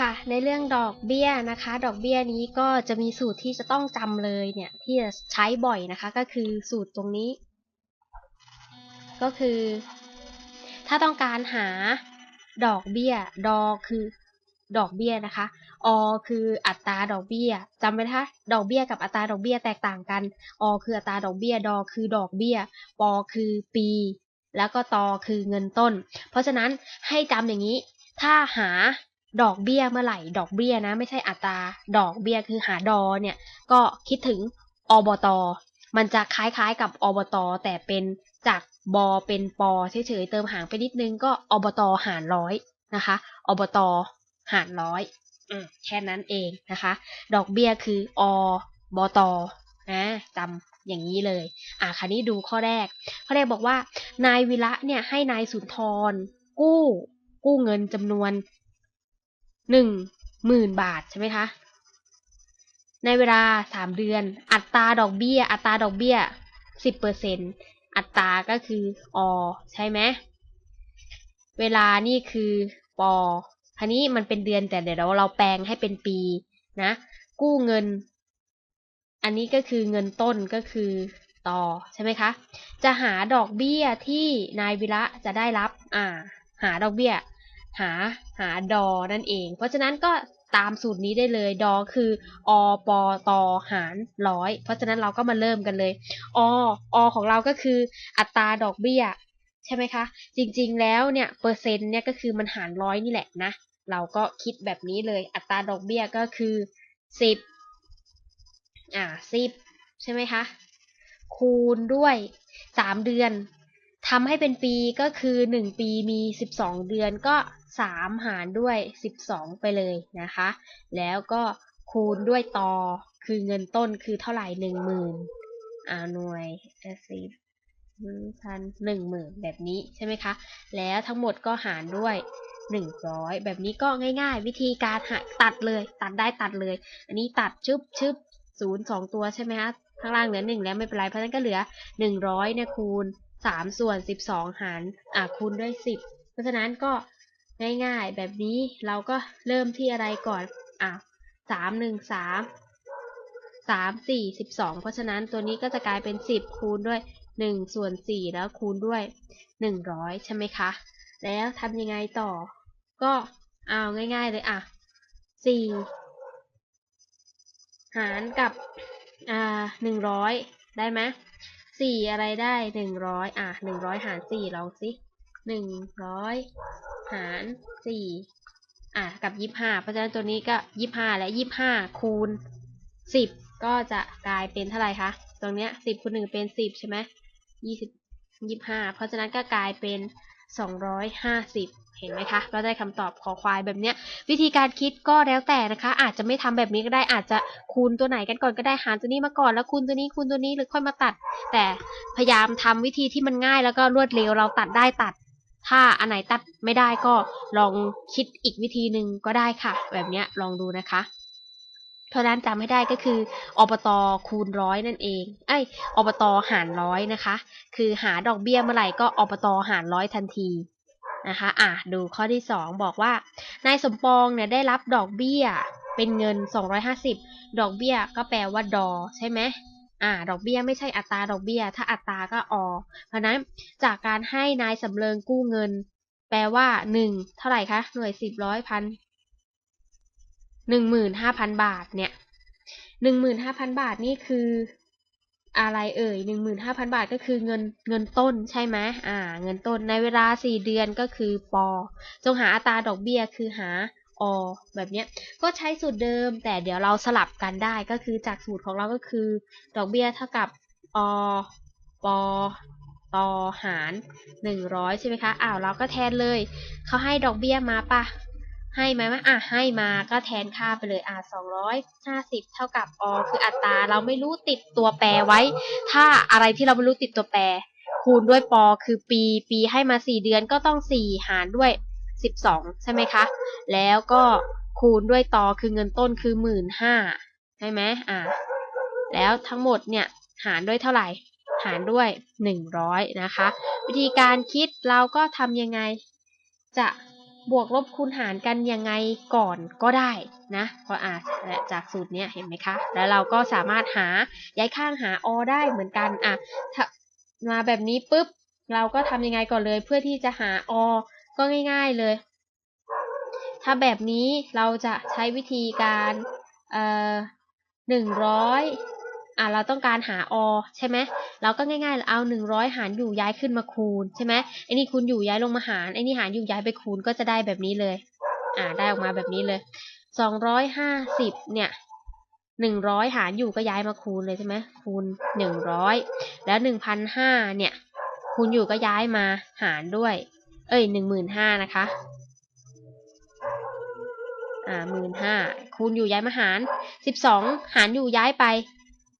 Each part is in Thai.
ค่ะ ในเรื่องดอกเบี้ยนะคะ ดอกเบี้ยนี้ก็จะมีสูตรที่จะต้องจำเลยเนี่ย ที่จะใช้บ่อยนะคะ ก็คือสูตรตรงนี้ ก็คือ ถ้าต้องการหาดอกเบี้ย ดอคือดอกเบี้ยนะคะ อคืออัตราดอกเบี้ยจำไว้นะคะ ดอกเบี้ยกับอัตราดอกเบี้ยแตกต่างกัน อคืออัตราดอกเบี้ย ดอคือดอกเบี้ย ปอคือปี แล้วก็ตอคือเงินต้น เพราะฉะนั้นให้จำอย่างนี้ ถ้าหา ดอกเบี้ยเมื่อไหร่ ดอกเบี้ยนะ ไม่ใช่อัตรา ดอกเบี้ยคือหาดอเนี่ย ก็คิดถึงอบต มันจะคล้ายๆกับอบต แต่เป็นจากบอเป็นปอเฉยๆเติมหางไปนิดนึงก็อบตหารร้อยนะคะอบตหารร้อยแค่นั้นเองนะคะ ดอกเบี้ยคืออบตนะจำอย่างนี้เลยอะคันนี้ดูข้อแรก ข้อแรกบอกว่านายวิระเนี่ยให้นายสุนทรกู้ กู้เงินจำนวน หนึ่งหมื่นบาทใช่ไหมคะ ในเวลาสามเดือน อัตราดอกเบี้ย อัตราดอกเบี้ยสิบเปอร์เซ็นอัตราก็คืออใช่ไหมเวลานี่คือปอคันนี้มันเป็นเดือนแต่เดี๋ยวเราแปลงให้เป็นปีนะ กู้เงิน อันนี้ก็คือเงินต้นก็คือต่อใช่ไหมคะ จะหาดอกเบี้ยที่นายวิระจะได้รับ อ่า หาดอกเบี้ย หาหาดอนั่นเอง เพราะฉะนั้นก็ตามสูตรนี้ได้เลยดอคืออปอตอหารร้อยเพราะฉะนั้นเราก็มาเริ่มกันเลยออของเราก็คืออัตราดอกเบี้ย ใช่ไหมคะ จริงๆแล้วเนี่ยเปอร์เซ็นต์เนี่ยก็คือมันหารร้อยนี่แหละนะ เราก็คิดแบบนี้เลยอัตราดอกเบี้ยก็คือสิบอ่าสิบใช่ไหมคะ คูณด้วยสามเดือน ทำให้เป็นปีก็คือหนึ่งปีมีสิบสองเดือนก็สามหารด้วยสิบสองไปเลยนะคะ แล้วก็คูณด้วยตอคือเงินต้นคือเท่าไหร่หนึ่งหมื่นอ่าหน่วยสิบพันหนึ่งหมื่นแบบนี้ใช่ไหมคะ แล้วทั้งหมดก็หารด้วยหนึ่งร้อยแบบนี้ก็ง่ายๆ วิธีการหาตัดเลย ตัดได้ตัดเลย อันนี้ตัดชึบชึบศูนย์สองตัวใช่ไหมคะข้างล่างเหลือหนึ่งแล้วไม่เป็นไรเพราะฉะนั้นก็เหลือหนึ่งร้อยเนี่ยคูณ สามส่วนสิบสองหารอ่าคูณด้วยสิบเพราะฉะนั้นก็ง่ายๆ แบบนี้เราก็เริ่มที่อะไรก่อนอะสามหนึ่งสามสามสี่สิบสองเพราะฉะนั้นตัวนี้ก็จะกลายเป็นสิบคูณด้วยหนึ่งส่วนสี่แล้วคูณด้วยหนึ่งร้อยใช่ไหมคะ แล้วทำยังไงต่อ ก็เอาง่าย ๆ เลยอะสี่หารกับอ่าหนึ่งร้อยได้ไหม สี่อะไรได้หนึ่งร้อยอะหนึ่งร้อยหารสี่ลองสิหนึ่งร้อยหารสี่อะกับยี่ห้าเพราะฉะนั้นตัวนี้ก็ยี่ห้าและยี่ห้าคูณสิบก็จะกลายเป็นเท่าไหร่คะตรงเนี้ยสิบคูณหนึ่งเป็นสิบใช่ไหมยี่สิบยี่ห้าเพราะฉะนั้นก็กลายเป็น สองร้อยห้าสิบเห็นไหมคะก็ได้คำตอบขอควายแบบเนี้ย วิธีการคิดก็แล้วแต่นะคะ อาจจะไม่ทำแบบนี้ก็ได้ อาจจะคูณตัวไหนกันก่อนก็ได้ หารตัวนี้มาก่อน แล้วคูณตัวนี้คูณตัวนี้หรือค่อยมาตัด แต่พยายามทำวิธีที่มันง่ายแล้วก็รวดเร็ว เราตัดได้ตัด ถ้าอันไหนตัดไม่ได้ก็ลองคิดอีกวิธีหนึ่งก็ได้ค่ะ แบบเนี้ยลองดูนะคะ เพราะนั้นจำให้ได้ก็คืออบตคูณร้อยนั่นเอง ไอ้อบตหารร้อยนะคะ คือหาดอกเบี้ยเมื่อไหร่ก็อบตหารร้อยทันทีนะคะ อะ ดูข้อที่ 2 บอกว่า นายสมปองเนี่ยได้รับดอกเบี้ยเป็นเงิน 250 ดอกเบี้ยก็แปลว่าดอ ใช่ไหมอ่า ดอกเบี้ยไม่ใช่อัตราดอกเบี้ย ถ้าอัตราก็อ เพราะนั้นจากการให้นายสำเริงกู้เงิน แปลว่า 1 เท่าไหร่คะ หน่วยสิบร้อยพัน หนึ่งหมื่นห้าพันบาทเนี่ยหนึ่งหมื่นห้าพันบาทนี่คืออะไรเอ่ยหนึ่งหมื่นห้าพันบาทก็คือเงินเงินต้นใช่ไหมอ่า เงินต้นในเวลาสี่เดือนก็คือปอจงหาอัตราดอกเบี้ยคือหาอแบบเนี้ย ก็ใช้สูตรเดิม แต่เดี๋ยวเราสลับกันได้ก็คือจากสูตรของเราก็คือ ดอกเบี้ยเท่ากับอปอตอหารหนึ่งร้อยใช่ไหมคะ อ้าวเราก็แทนเลย เขาให้ดอกเบี้ยมาปะ ให้ไหมว่าอะให้มาก็แทนค่าไปเลยอะสองร้อยห้าสิบเท่ากับอคืออัตราเราไม่รู้ติดตัวแปรไว้ ถ้าอะไรที่เราไม่รู้ติดตัวแปร คูณด้วยปอคือปี ปีให้มาสี่เดือนก็ต้องสี่หารด้วยสิบสองใช่ไหมคะ แล้วก็คูณด้วยตอคือเงินต้นคือหมื่นห้าใช่ไหมอะแล้วทั้งหมดเนี่ยหารด้วยเท่าไหร่ หารด้วยหนึ่งร้อยนะคะ วิธีการคิดเราก็ทำยังไงจะ บวกลบคูณหารกันยังไงก่อนก็ได้นะเพราะอ่าจากสูตรเนี้ยเห็นไหมคะ แล้วเราก็สามารถหาย้ายข้างหาอได้เหมือนกันอะมาแบบนี้ปุ๊บเราก็ทำยังไงก่อนเลย เพื่อที่จะหาอก็ง่าย ๆเลย ถ้าแบบนี้เราจะใช้วิธีการเอ่อหนึ่งร้อย อะเราต้องการหาอใช่ไหมเราก็ง่ายๆเอาหนึ่งร้อยหารอยู่ย้ายขึ้นมาคูณใช่ไหมไอ้นี่คูณอยู่ย้ายลงมาหารไอ้นี่หารอยู่ย้ายไปคูณก็จะได้แบบนี้เลย อ่าได้ออกมาแบบนี้เลยสองร้อยห้าสิบเนี่ยหนึ่งร้อยหารอยู่ก็ย้ายมาคูณเลยใช่ไหมคูณหนึ่งร้อยแล้วหนึ่งพันห้าเนี่ย คูณอยู่ก็ย้ายมาหารด้วย เอ้ยหนึ่งหมื่นห้านะคะอ่าหมื่นห้าคูณอยู่ย้ายมาหารสิบสองหารอยู่ย้ายไป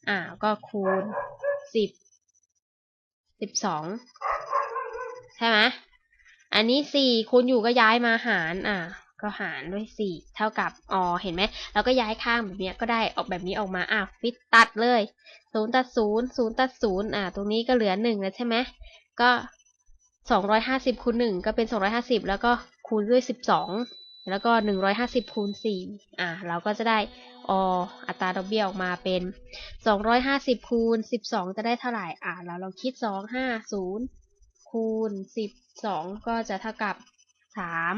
อ่าก็คูณสิบสิบสองใช่ไหมอันนี้สี่คูณอยู่ก็ย้ายมาหารอ่าก็หารด้วยสี่เท่ากับอ๋อเห็นไหมเราก็ย้ายข้างแบบนี้ก็ได้ออกแบบนี้ออกมาอ่าฟิตตัดเลยศูนย์ตัดศูนย์ศูนย์ตัดศูนย์อ่าตรงนี้ก็เหลือหนึ่งแล้วใช่ไหมก็สองร้อยห้าสิบคูณหนึ่งก็เป็นสองร้อยห้าสิบแล้วก็คูณด้วยสิบสอง แล้วก็หนึ่งร้อยห้าสิบคูณสี่อ่า เราก็จะได้ออัตราดอกเบี้ยออกมาเป็นสองร้อยห้าสิบคูณสิบสองจะได้เท่าไหร่ อ่า เราลองคิดสองห้าศูนย์คูณสิบสองก็จะเท่ากับสาม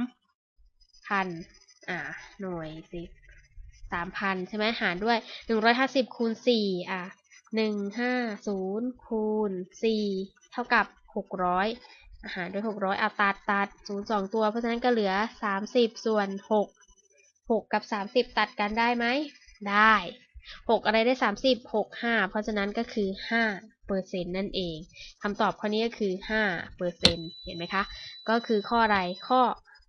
พันอ่า หน่วยสิสามพันใช่ไหมหารด้วยหนึ่งร้อยห้าสิบคูณสี่อ่าหนึ่งห้าศูนย์คูณสี่เท่ากับหกร้อย หารด้วยหกร้อยเอาตัดตัดศูนย์สองตัว เพราะฉะนั้นก็เหลือสามสิบส่วนหกหกกับสามสิบตัดกันได้ไหม ได้หกอะไรได้สามสิบหกห้าเพราะฉะนั้นก็คือห้าเปอร์เซ็นต์นั่นเองคำตอบข้อนี้ก็คือห้าเปอร์เซ็นต์เห็นไหมคะ ก็คือข้ออะไรข้อ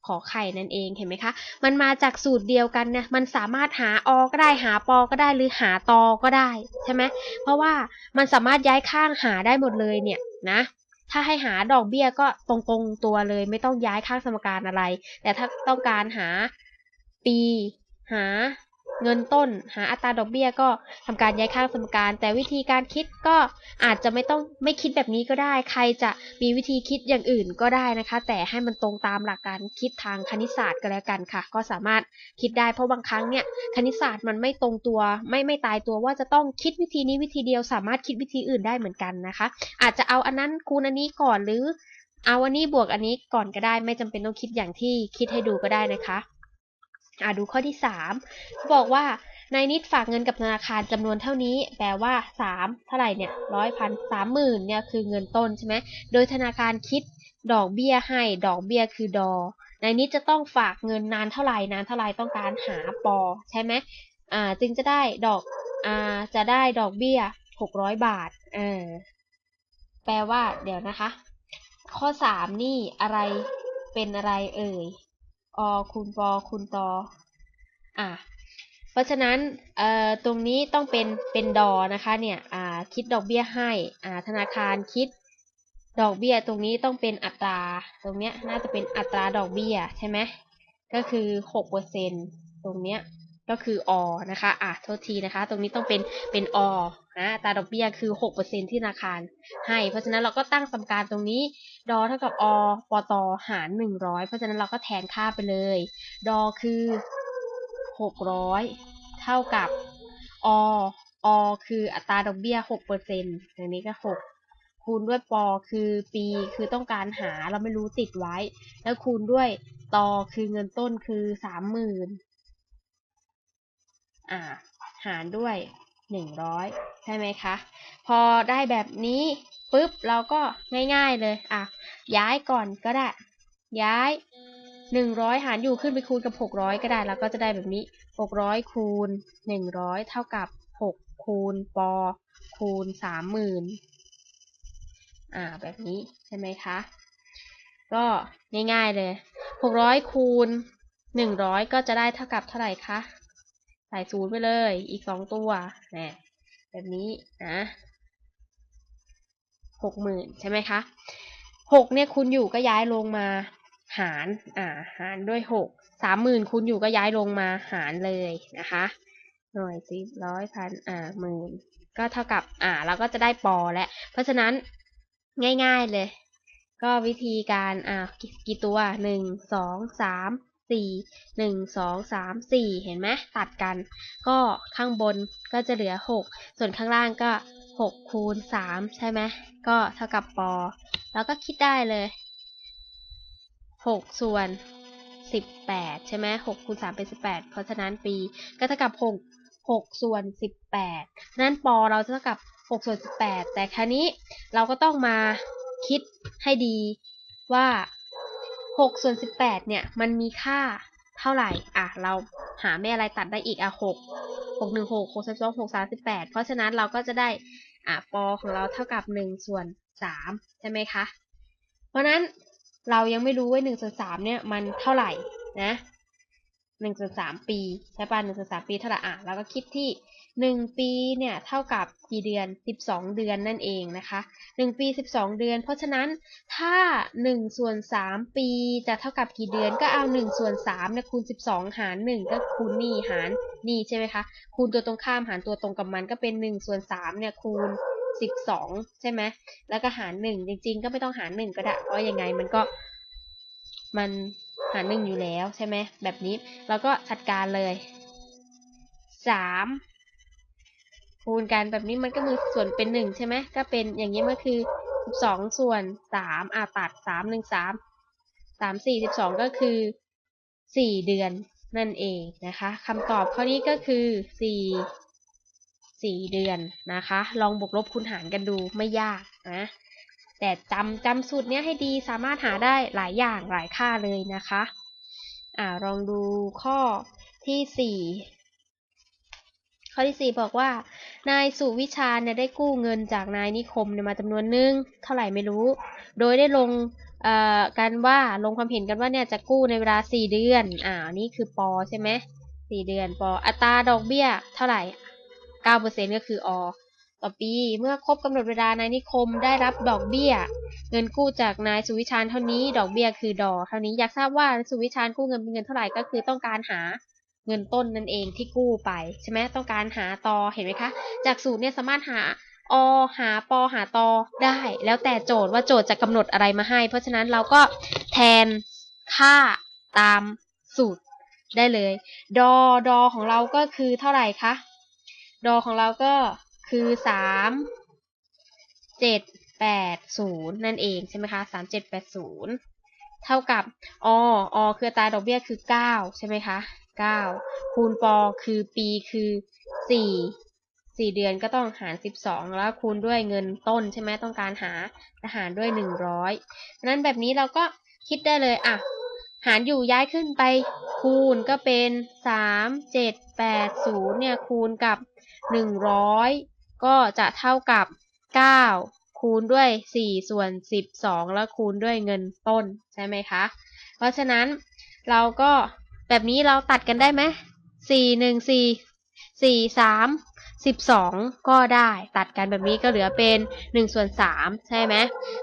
ขอไข่นั่นเองเห็นไหมคะ มันมาจากสูตรเดียวกันเนี่ยมันสามารถหาอก็ได้หาปอก็ได้หรือหาตอก็ได้ใช่ไหมเพราะว่ามันสามารถย้ายข้างหาได้หมดเลยเนี่ยนะ ถ้าให้หาดอกเบี้ยก็ตรงๆตัวเลย ไม่ต้องย้ายข้างสมการอะไร แต่ถ้าต้องการหาปีหา เงินต้น หาอัตราดอกเบี้ยก็ทำการย้ายข้างสมการ แต่วิธีการคิดก็อาจจะไม่ต้องไม่คิดแบบนี้ก็ได้ ใครจะมีวิธีคิดอย่างอื่นก็ได้นะคะ แต่ให้มันตรงตามหลักการคิดทางคณิตศาสตร์ก็แล้วกันค่ะ ก็สามารถคิดได้เพราะบางครั้งเนี่ยคณิตศาสตร์มันไม่ตรงตัว ไม่ไม่ตายตัวว่าจะต้องคิดวิธีนี้วิธีเดียว สามารถคิดวิธีอื่นได้เหมือนกันนะคะ อาจจะเอาอันนั้นคูณอันนี้ก่อนหรือเอาอันนี้บวกอันนี้ก่อนก็ได้ ไม่จำเป็นต้องคิดอย่างที่คิดให้ดูก็ได้นะคะ อ่าดูข้อที่สามบอกว่านายนิดฝากเงินกับธนาคารจำนวนเท่านี้ แปลว่าสามเท่าไหร่เนี่ยร้อยพันสามหมื่นเนี่ยคือเงินต้นใช่ไหมโดยธนาคารคิดดอกเบี้ยให้ดอกเบี้ยคือดอนายนิดจะต้องฝากเงินนานเท่าไหร่นานเท่าไหร่ต้องการหาปอใช่ไหมอ่าจึงจะได้ดอกอ่าจะได้ดอกเบี้ยหกร้อยบาทเออแปลว่า เดี๋ยวนะคะ ข้อสามนี่อะไรเป็นอะไรเอ่ย อคูณปอคูณตออะเพราะฉะนั้นเอ่อตรงนี้ต้องเป็นเป็นดอนะคะเนี่ยอ่าคิดดอกเบี้ยให้อ่าธนาคารคิดดอกเบี้ยตรงนี้ต้องเป็นอัตรา ตรงเนี้ยน่าจะเป็นอัตราดอกเบี้ยใช่ไหมก็คือหกเปอร์เซ็นตรงเนี้ยก็คืออนะคะอะโทษทีนะคะ ตรงนี้ต้องเป็นเป็นอ นะตาดอกเบี้ยคือหกเปอร์เซนที่ธนาคารให้ เพราะฉะนั้นเราก็ตั้งสมการตรงนี้ ดอเท่ากับอปตหารหนึ่งร้อยเพราะฉะนั้นเราก็แทนค่าไปเลย ดอคือหกร้อยเท่ากับออคืออัตราดอกเบี้ยหกเปอร์เซ็นต์อย่างนี้ก็หกคูณด้วยปอคือปีคือต้องการหาเราไม่รู้ติดไว้ แล้วคูณด้วยตอคือเงินต้นคือสามหมื่นอ่า หารด้วยหนึ่งร้อย ใช่ไหมคะ พอได้แบบนี้ปุ๊บเราก็ง่ายๆเลยอะย้ายก่อนก็ได้ ย้ายหนึ่งร้อยหารอยู่ขึ้นไปคูณกับหกร้อยก็ได้แล้วก็จะได้แบบนี้หกร้อยคูณหนึ่งร้อยเท่ากับหกคูณปอคูณสามหมื่นอ่าแบบนี้ใช่ไหมคะก็ง่ายๆเลยหกร้อยคูณหนึ่งร้อยก็จะได้เท่ากับเท่าไหร่คะ ใส่ศูนย์ไปเลย อีกสองตัวนะ แบบนี้นะหกหมื่นใช่ไหมคะหกเนี่ยคุณอยู่ก็ย้ายลงมาหารอ่าหารด้วยหกสามหมื่นคุณอยู่ก็ย้ายลงมาหารเลยนะคะ หน่วยสิบร้อยพันอ่าหมื่นก็เท่ากับอ่าเราก็จะได้ปอแล้ว เพราะฉะนั้นง่ายๆเลย ก็วิธีการอ่ากี่ตัวหนึ่งสองสาม สี่หนึ่งสองสามสี่เห็นไหมตัดกัน ก็ข้างบนก็จะเหลือหกส่วนข้างล่างก็หกคูณสามใช่ไหมก็เท่ากับปอ แล้วก็คิดได้เลยหกส่วนสิบแปดใช่ไหมหกคูณสามเป็นสิบแปดเพราะฉะนั้นปีก็เท่ากับหกหกส่วนสิบแปดนั้นปอเราจะเท่ากับหกส่วนสิบแปดแต่ครนี้เราก็ต้องมาคิดให้ดีว่า หกส่วนสิบแปดเนี่ย มันมีค่าเท่าไหร่ อะ เราหาแม่อะไรตัดได้อีก อะหกหกหนึ่งหกหกสิบสองหกสามสิบแปดเพราะฉะนั้นเราก็จะได้ อะปอของเราเท่ากับหนึ่งส่วนสามใช่ไหมคะ เพราะนั้นเรายังไม่รู้ว่าหนึ่งส่วนสามเนี่ย มันเท่าไหร่นะ หนึ่งส่วนสามปีใช่ป่ะหนึ่งส่วนสามปีเท่าไหร่อะเราก็คิดที่หนึ่งปีเนี่ยเท่ากับกี่เดือนสิบสองเดือนนั่นเองนะคะหนึ่งปีสิบสองเดือน เพราะฉะนั้นถ้าหนึ่งส่วนสามปีจะเท่ากับกี่เดือนก็เอาหนึ่งส่วนสามเนี่ยคูณสิบสองหารหนึ่งก็คูณนี่หารนี่ใช่ไหมคะคูณตัวตรงข้ามหารตัวตรงกับมันก็เป็นหนึ่งส่วนสามเนี่ยคูณสิบสองใช่ไหมแล้วก็หารหนึ่งจริง ๆ ก็ไม่ต้องหารหนึ่งก็ได้เพราะยังไงมันก็มัน หารหนึ่งอยู่แล้วใช่ไหมแบบนี้เราก็จัดการเลยสามคูณกันแบบนี้มันก็มีส่วนเป็นหนึ่งใช่ไหมก็เป็นอย่างนี้มันคือสิบสองส่วนสามอ่าตัดสามหนึ่งสามสามสี่สิบสองก็คือสี่เดือนนั่นเองนะคะคำตอบข้อนี้ก็คือสี่สี่เดือนนะคะ ลองบวกลบคูณหารกันดูไม่ยากนะ แต่จำจำสูตรเนี้ยให้ดีสามารถหาได้หลายอย่างหลายค่าเลยนะคะอ่าลองดูข้อที่สี่ข้อที่สี่บอกว่า นายสุวิชาเนี่ยได้กู้เงินจากนายนิคมเนี่ยมาจำนวนหนึ่งเท่าไหร่ไม่รู้ โดยได้ลงกันว่าลงความเห็นกันว่าเนี่ยจะกู้ในเวลาสี่เดือนอ่านี่คือปอใช่ไหมสี่เดือนปออัตราดอกเบี้ยเท่าไหร่เก้าเปอร์เซ็นก็คืออ ต่อปี เมื่อครบกำหนดเวลานายนิคมได้รับดอกเบี้ย เงินกู้จากนายสุวิชาญเท่านี้ ดอกเบี้ยคือดอกเท่านี้อยากทราบว่าสุวิชาญกู้เงินเป็นเงินเท่าไหร่ก็คือต้องการหาเงินต้นนั่นเองที่กู้ไปใช่ไหมต้องการหาตอเห็นไหมคะ จากสูตรเนี่ยสามารถหาอหาปอหาตอได้ แล้วแต่โจทย์ว่าโจทย์จะกำหนดอะไรมาให้ เพราะฉะนั้นเราก็แทนค่าตามสูตรได้เลย ดอดอของเราก็คือเท่าไหร่คะดอของเราก็ คือสามเจ็ดแปดศูนย์นั่นเองใช่ไหมคะสามเจ็ดแปดศูนย์เท่ากับออคืออัตราดอกเบี้ยคือเก้าใช่ไหมคะเก้าคูณปอคือปีคือสี่สี่เดือนก็ต้องหารสิบสองแล้วคูณด้วยเงินต้นใช่ไหมต้องการหาหารด้วยหนึ่งร้อยนั้นแบบนี้เราก็คิดได้เลยอะหารอยู่ย้ายขึ้นไปคูณก็เป็นสามเจ็ดแปดศูนย์เนี่ยคูณกับหนึ่งร้อย ก็จะเท่ากับเก้าคูณด้วยสี่ส่วนสิบสองแล้วคูณด้วยเงินต้นใช่ไหมคะ เพราะฉะนั้นเราก็แบบนี้เราตัดกันได้ไหมสี่หนึ่งสี่สี่สามสิบสองก็ได้ตัดกันแบบนี้ก็เหลือเป็นหนึ่งส่วนสามใช่ไหม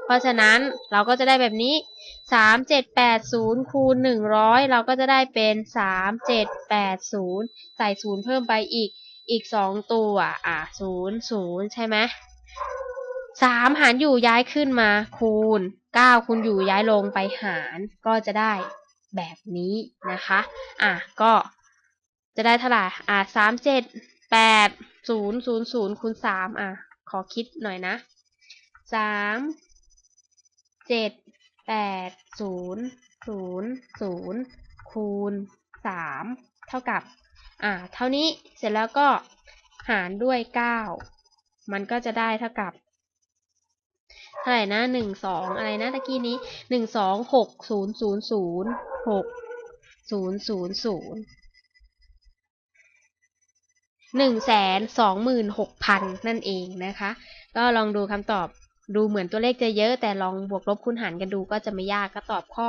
เพราะฉะนั้นเราก็จะได้แบบนี้สามเจ็ดแปดศูนย์คูณหนึ่งร้อยเราก็จะได้เป็นสามเจ็ดแปดศูนย์ใส่ศูนย์เพิ่มไปอีก อีกสองตัวอะศูนย์ศูนย์ใช่ไหมสามหารอยู่ย้ายขึ้นมา คูณเก้าคูณอยู่ย้ายลงไปหารก็จะได้แบบนี้นะคะ อะก็จะได้เท่าไหร่อะสามเจ็ดแปดศูนย์ศูนย์ศูนย์คูณสามอะ ขอคิดหน่อยนะสามเจ็ดแปดศูนย์ศูนย์ศูนย์คูณสามเท่ากับ อะเท่านี้เสร็จแล้วก็หารด้วยเก้ามันก็จะได้เท่ากับเท่าไหร่นะหนึ่งสองอะไรนะตะกี้นี้หนึ่งสองหกศูนย์ศูนย์ศูนย์หกศูนย์ศูนย์ศูนย์หนึ่งแสนสองหมื่นหกพันนั่นเองนะคะ ก็ลองดูคำตอบดูเหมือนตัวเลขจะเยอะแต่ลองบวกลบคูณหารกันดูก็จะไม่ยากก็ตอบข้อ